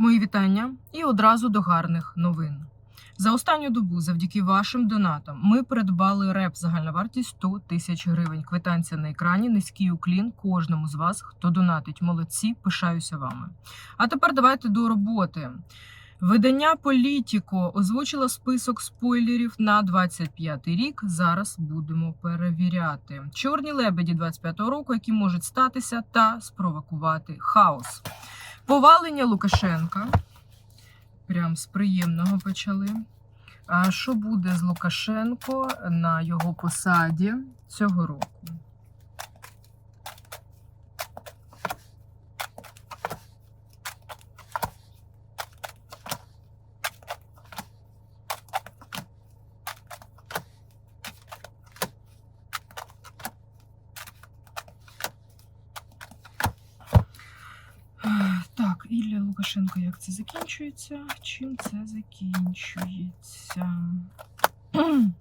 Мої вітання і одразу до гарних новин. За останню добу, завдяки вашим донатам, ми придбали реп загальна вартість 100 тисяч гривень. Квитанція на екрані, низький уклін кожному з вас, хто донатить. Молодці, пишаюся вами. А тепер давайте до роботи. Видання Політіко озвучило список спойлерів на 25 рік. Зараз будемо перевіряти. Чорні лебеді 25-го року, які можуть статися та спровокувати хаос. Повалення Лукашенка. Прям з приємного почали. А що буде з Лукашенко на його посаді цього року? Так, Ілля Лукашенко, це закінчується? Чим це закінчується?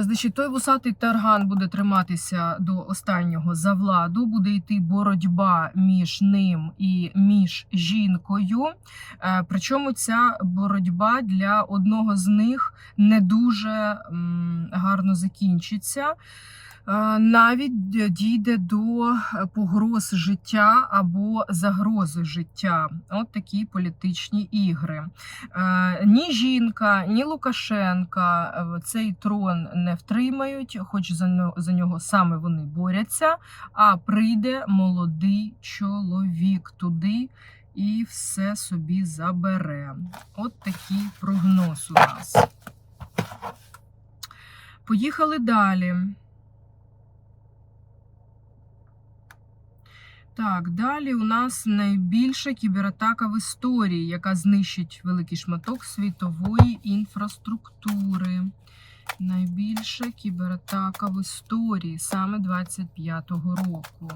Значить, той вусатий тарган буде триматися до останнього за владу. Буде йти боротьба між ним і між жінкою. Е, Причому ця боротьба для одного з них не дуже гарно закінчиться. Е, Навіть дійде до е, погроз життя або загрози життя. От такі політичні ігри. Е, Ні жінка, ні Лукашенка е, цей трон не втримають, хоч за нього саме вони борються. А прийде молодий чоловік туди і все собі забере. От такий прогноз у нас. Поїхали далі. Так, далі у нас найбільша кібератака в історії, яка знищить великий шматок світової інфраструктури. Найбільша кібератака в історії саме 25-го року.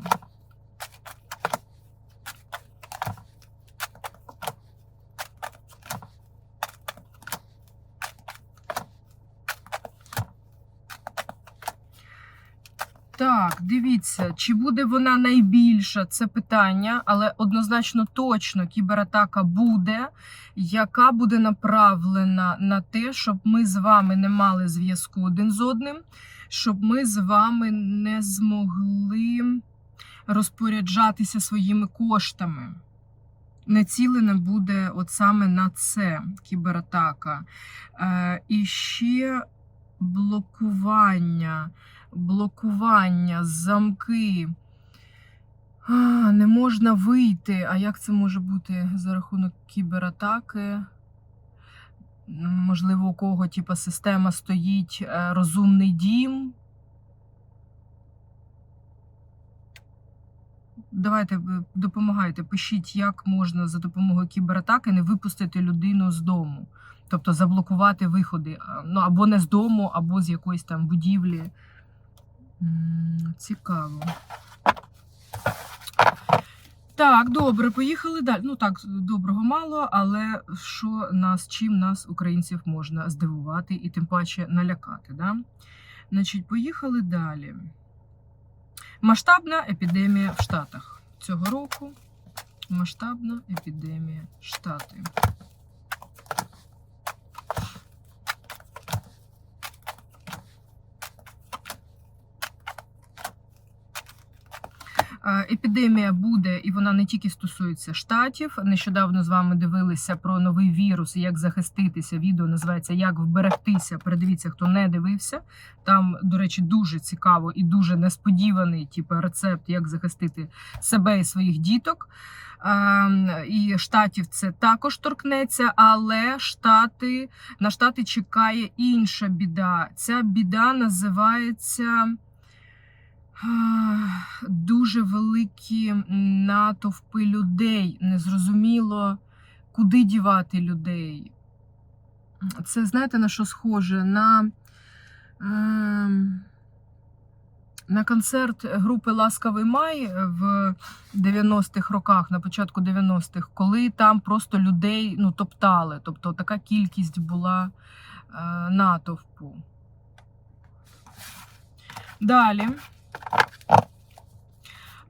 Так, дивіться, чи буде вона найбільша, це питання, але однозначно точно кібератака буде, яка буде направлена на те, щоб ми з вами не мали зв'язку один з одним, щоб ми з вами не змогли розпоряджатися своїми коштами. Націлена буде от саме на це кібератака. Е, і ще блокування блокування, замки. А, не можна вийти. А як це може бути за рахунок кібератаки? Можливо, у кого типа, система стоїть е, розумний дім. Давайте допомагайте, пишіть, як можна за допомогою кібератаки не випустити людину з дому. Тобто заблокувати виходи. Ну, або не з дому, або з якоїсь там будівлі. Цікаво. Так, добре, поїхали далі. Ну так, доброго мало, але що нас, чим нас, українців, можна здивувати і тим паче налякати. Да? Значить, поїхали далі. Масштабна епідемія в Штатах. Цього року масштабна епідемія Штати. Епідемія буде, і вона не тільки стосується штатів. Нещодавно з вами дивилися про новий вірус і як захиститися. Відео називається Як вберегтися. Передивіться, хто не дивився. Там, до речі, дуже цікаво і дуже несподіваний, типу, рецепт, як захистити себе і своїх діток. Ем, І штатів це також торкнеться, але штати на штати чекає інша біда. Ця біда називається. Дуже великі натовпи людей. Незрозуміло, куди дівати людей. Це знаєте на що схоже? На, ем, на концерт групи Ласкавий май в 90-х роках, на початку 90-х, коли там просто людей ну, топтали. Тобто така кількість була е, натовпу. Далі.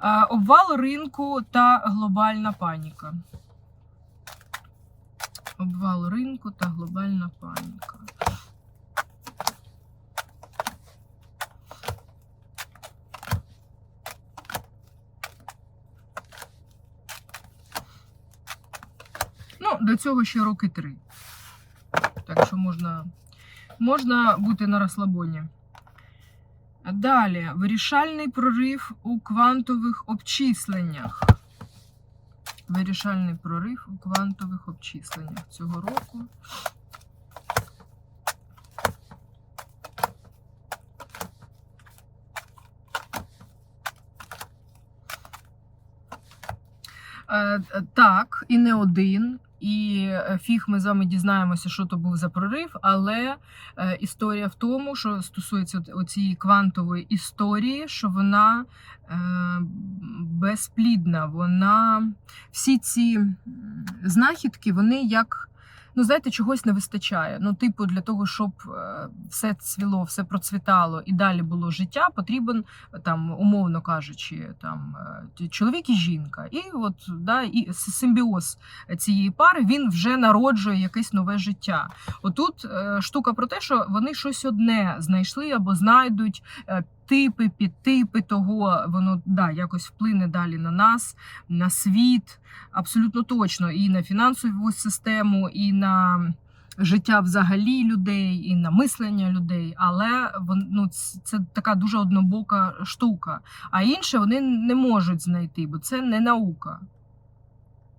Е, Обвал ринку та глобальна паніка. Обвал ринку та глобальна паніка. Ну, до цього ще роки три. Так що можна, можна бути на розслабоні. Далі вирішальний прорив у квантових обчисленнях. Вирішальний прорив у квантових обчисленнях цього року. Так, і не один. І е, фіг ми з вами дізнаємося, що то був за прорив, але е, історія в тому, що стосується цієї квантової історії, що вона е, безплідна. Вона всі ці знахідки, вони як. Ну, знаєте, чогось не вистачає. Ну, типу, для того, щоб е, все цвіло, все процвітало і далі було життя, потрібен там, умовно кажучи, там е, чоловік і жінка. І от да, і симбіоз цієї пари він вже народжує якесь нове життя. Отут е, штука про те, що вони щось одне знайшли або знайдуть. Типи, підтипи того, воно да, якось вплине далі на нас, на світ, абсолютно точно, і на фінансову систему, і на життя взагалі людей, і на мислення людей. Але ну, це така дуже однобока штука. А інше вони не можуть знайти, бо це не наука.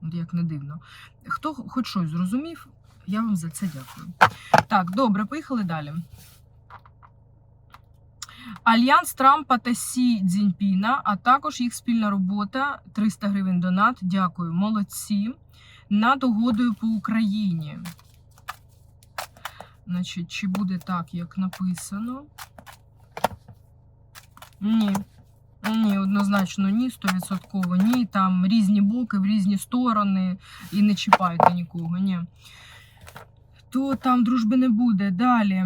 Як не дивно. Хто хоч щось зрозумів, я вам за це дякую. Так, добре, поїхали далі. Альянс Трампа та Сі Цзіньпіна, а також їх спільна робота 300 гривень донат. Дякую, молодці. Над угодою по Україні. Значить, чи буде так, як написано? Ні. Ні, однозначно ні, 100% ні. Там різні боки в різні сторони і не чіпайте нікого. Ні. То там дружби не буде. Далі.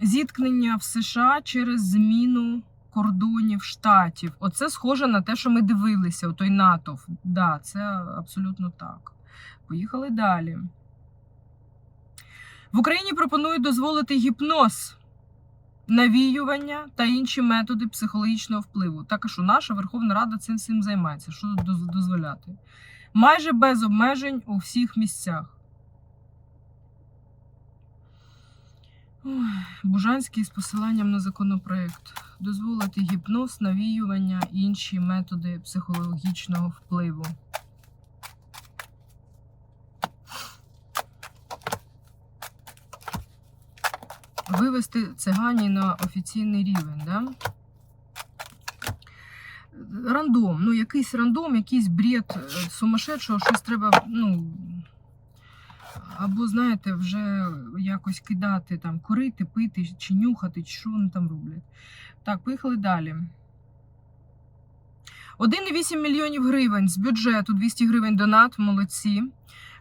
Зіткнення в США через зміну кордонів штатів. Оце схоже на те, що ми дивилися, той натовп. Да, це абсолютно так. Поїхали далі. В Україні пропонують дозволити гіпноз, навіювання та інші методи психологічного впливу. Також наша Верховна Рада цим всім займається. Що дозволяти? Майже без обмежень у всіх місцях. Бужанський з посиланням на законопроект. Дозволити гіпноз, навіювання і інші методи психологічного впливу. Вивести цигані на офіційний рівень, да? Рандом, ну якийсь рандом, якийсь бред е, сумасшедшого, щось треба, ну. Або, знаєте, вже якось кидати, там, курити, пити, чи нюхати, чи що вони там роблять. Так, поїхали далі. 1,8 мільйонів гривень з бюджету 200 гривень донат, молодці.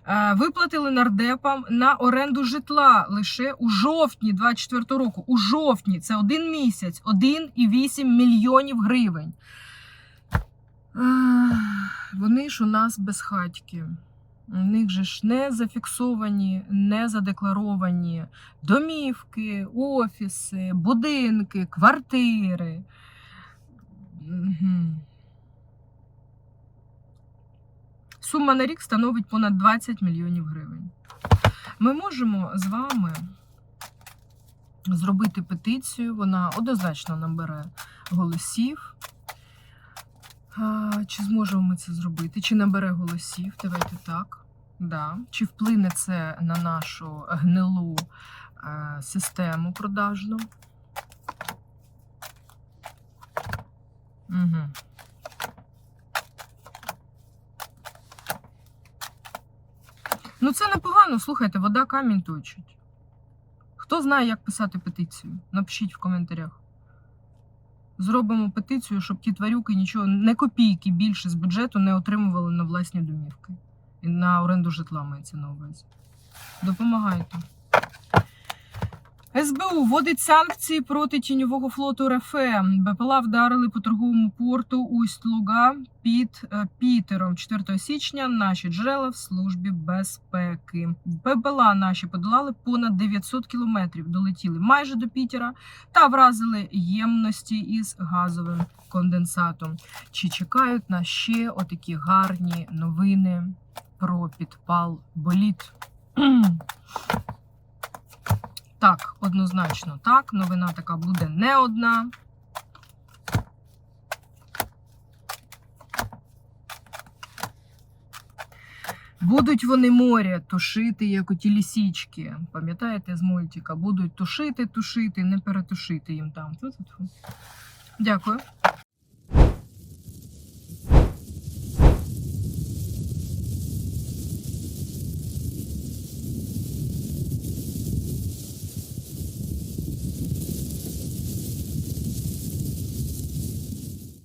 Е, Виплатили нардепам на оренду житла лише у жовтні 24 року. У жовтні це один місяць, 1,8 мільйонів гривень. Вони ж у нас безхатьки. У них же ж не зафіксовані, не задекларовані домівки, офіси, будинки, квартири. Сума на рік становить понад 20 мільйонів гривень. Ми можемо з вами зробити петицію, вона однозначно набере голосів. А, Чи зможемо ми це зробити? Чи набере голосів? Давайте так. Да. Чи вплине це на нашу гнилу е, систему продажну? Угу. Ну, це непогано, слухайте, вода камінь точить. Хто знає, як писати петицію? Напишіть в коментарях. Зробимо петицію, щоб ті тварюки нічого, не копійки більше з бюджету не отримували на власні домівки. І на оренду житла мається на увазі. Допомагайте. СБУ вводить санкції проти тіньового флоту РФ. БПЛА вдарили по торговому порту Усть-Луга під е, Пітером 4 січня. Наші джерела в службі безпеки. БПЛА наші подолали понад 900 кілометрів, долетіли майже до Пітера та вразили ємності із газовим конденсатом. Чи чекають нас ще отакі гарні новини про підпал боліт? Так, однозначно так. Новина така буде не одна. Будуть вони море тушити, як оті лісічки. Пам'ятаєте з мультика? Будуть тушити, тушити, не перетушити їм там. Дякую.